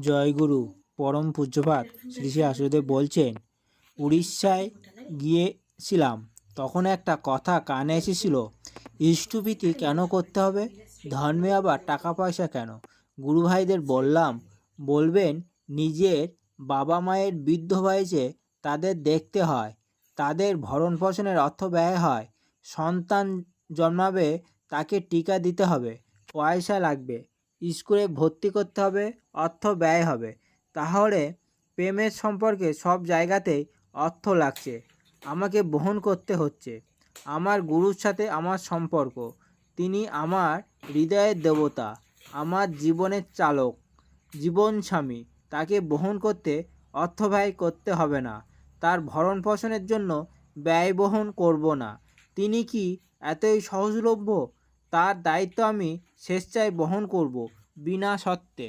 জয়গুরু পরম পূজ্যপাত শ্রী শ্রী আশুদেব বলছেন, উড়িষ্যায় গিয়েছিলাম, তখন একটা কথা কানে এসেছিল, ইষ্টভীতি কেন করতে হবে? ধর্মে আবার টাকা পয়সা কেন? গুরু ভাইদের বললাম, বলবেন নিজের বাবা মায়ের বৃদ্ধ বয়সে তাদের দেখতে হয়, তাদের ভরণ পোষণের অর্থ ব্যয় হয়, সন্তান জন্মাবে তাকে টিকা দিতে হবে, পয়সা লাগবে। স্কুলে ভর্তি করতে হবে, অর্থ ব্যয় হবে। তাহলে প্রেমের সম্পর্কে সব জায়গাতেই অর্থ লাগছে। আমাকে বহন করতে হচ্ছে। আমার গুরুর সাথে আমার সম্পর্ক। তিনি আমার হৃদয়ের দেবতা, আমার জীবনের চালক, জীবন স্বামী। তাকে বহন করতে অর্থ ব্যয় করতে হবে না। তার ভরণ পোষণের জন্য ব্যয় বহন করব না। তিনি কি এতই সহজলভ্য? তার দায়িত্ব আমি স্বেচ্ছায় বহন করব বিনা শর্তে।